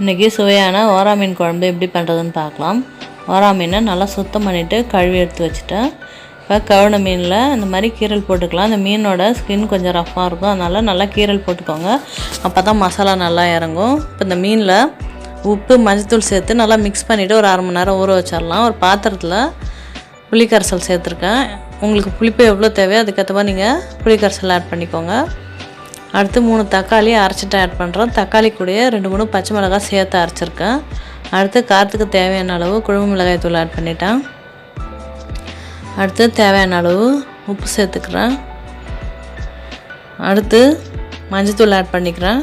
இன்றைக்கி சுவையான ஓரா மீன் குழம்பு எப்படி பண்ணுறதுன்னு பார்க்கலாம். ஓரா மீனை நல்லா சுத்தம் பண்ணிவிட்டு கழுவி எடுத்து வச்சுட்டேன். இப்போ கழுவின மீனில் இந்த மாதிரி கீரல் போட்டுக்கலாம். இந்த மீனோட ஸ்கின் கொஞ்சம் ரஃப்பாக இருக்கும். அதனால் நல்லா கீரல் போட்டுக்கோங்க. அப்போ தான் மசாலா நல்லா இறங்கும். இப்போ இந்த மீனில் உப்பு மஞ்சத்தூள் சேர்த்து நல்லா மிக்ஸ் பண்ணிவிட்டு ஒரு அரை மணி நேரம் ஊற வச்சிடலாம் ஒரு பாத்திரத்தில் புளிக்கரைசல் சேர்த்துருக்கேன். உங்களுக்கு புளிப்பு எவ்வளோ தேவையோ அதுக்கேற்ற மாதிரி நீங்கள் புளிக்கரைசல் ஆட் பண்ணிக்கோங்க. அடுத்து மூணு தக்காளி அரைச்சிட்டு ஆட் பண்ணுறோம் தக்காளி கூடயே ரெண்டு மூணு பச்சை மிளகாய் சேர்த்து அரைச்சிருக்கேன். அடுத்து காரத்துக்கு தேவையான அளவு குழம்பு மிளகாய் தூள் ஆட் பண்ணிட்டேன். அடுத்து தேவையான அளவு உப்பு சேர்த்துக்கிறேன். அடுத்து மஞ்சத்தூள் ஆட் பண்ணிக்கிறேன்.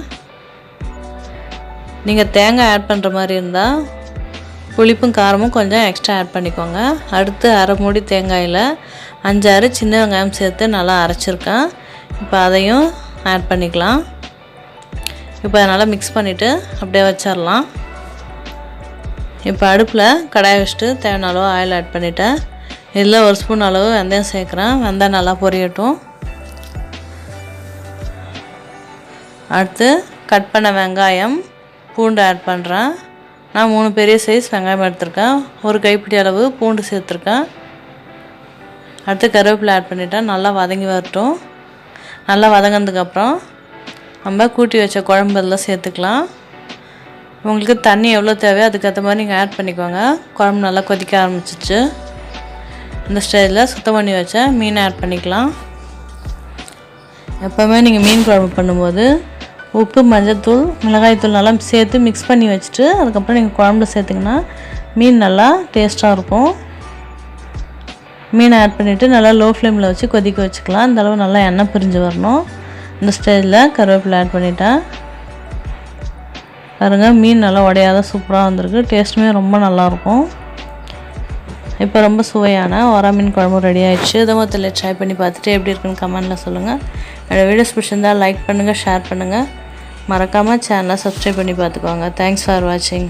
நீங்கள் தேங்காய் ஆட் பண்ணுற மாதிரி இருந்தால் புளிப்பும் காரமும் கொஞ்சம் எக்ஸ்ட்ரா ஆட் பண்ணிக்கோங்க. அடுத்து அரை மூடி தேங்காயில் அஞ்சாறு சின்ன வெங்காயம் சேர்த்து நல்லா அரைச்சிருக்கேன். இப்போ அதையும் ஆட் பண்ணிக்கலாம். இப்போ அதனால் மிக்ஸ் பண்ணிவிட்டு அப்படியே வச்சிடலாம் இப்போ அடுப்பில் கடாயை வச்சுட்டு தேவையான அளவு ஆயில் ஆட் பண்ணிவிட்டேன் இதில் ஒரு ஸ்பூன் அளவு வெந்தயம் சேர்க்குறேன். வெந்தயம் நல்லா பொரியட்டும். அடுத்து கட் பண்ண வெங்காயம் பூண்டு ஆட் பண்ணுறேன் நான் மூணு பெரிய சைஸ் வெங்காயம் எடுத்திருக்கேன். ஒரு கைப்பிடி அளவு பூண்டு சேர்த்துருக்கேன். அடுத்து கருவேப்பிலை ஆட் பண்ணிவிட்டேன் நல்லா வதங்கி வரட்டும். நல்லா வதங்கினதுக்கப்புறம் நம்ம கூட்டி வச்ச குழம்பு எல்லாம் சேர்த்துக்கலாம். உங்களுக்கு தண்ணி எவ்வளோ தேவையோ அதுக்கேற்ற மாதிரி நீங்கள் ஆட் பண்ணிக்கோங்க. குழம்பு நல்லா கொதிக்க ஆரம்பிச்சிச்சு. இந்த ஸ்டேஜில் சுத்தம் பண்ணி வச்ச மீனை ஆட் பண்ணிக்கலாம். எப்போவுமே நீங்கள் மீன் குழம்பு பண்ணும்போது உப்பு மஞ்சத்தூள் மிளகாய்த்தூள் நல்லா சேர்த்து மிக்ஸ் பண்ணி வச்சுட்டு அதுக்கப்புறம் நீங்கள் குழம்புல சேர்த்திங்கன்னா மீன் நல்லா டேஸ்ட்டாக இருக்கும். மீனை ஆட் பண்ணிவிட்டு நல்லா லோ ஃப்ளேமில் வச்சு கொதிக்க வச்சுக்கலாம். அந்தளவு அளவு நல்லா எண்ணெய் பிரிஞ்சு வரணும். இந்த ஸ்டேஜில் கருவேப்பிலை ஆட் பண்ணிட்டேன். பாருங்கள் மீன் நல்லா உடையாத சூப்பராக வந்திருக்கு. டேஸ்ட்டுமே ரொம்ப நல்லாயிருக்கும். இப்போ ரொம்ப சுவையான ஒரா மீன் குழம்பு ரெடி ஆகிடுச்சு இதை மொத்தத்தில் ட்ரை பண்ணி பார்த்துட்டு எப்படி இருக்குன்னு கமெண்டில் சொல்லுங்கள் என்னோடய வீடியோஸ் பிடிச்சிருந்தால் லைக் பண்ணுங்கள் ஷேர் பண்ணுங்கள் மறக்காமல் சேனலை சப்ஸ்கிரைப் பண்ணி பார்த்துக்கோங்க. தேங்க்ஸ் ஃபார் வாட்சிங்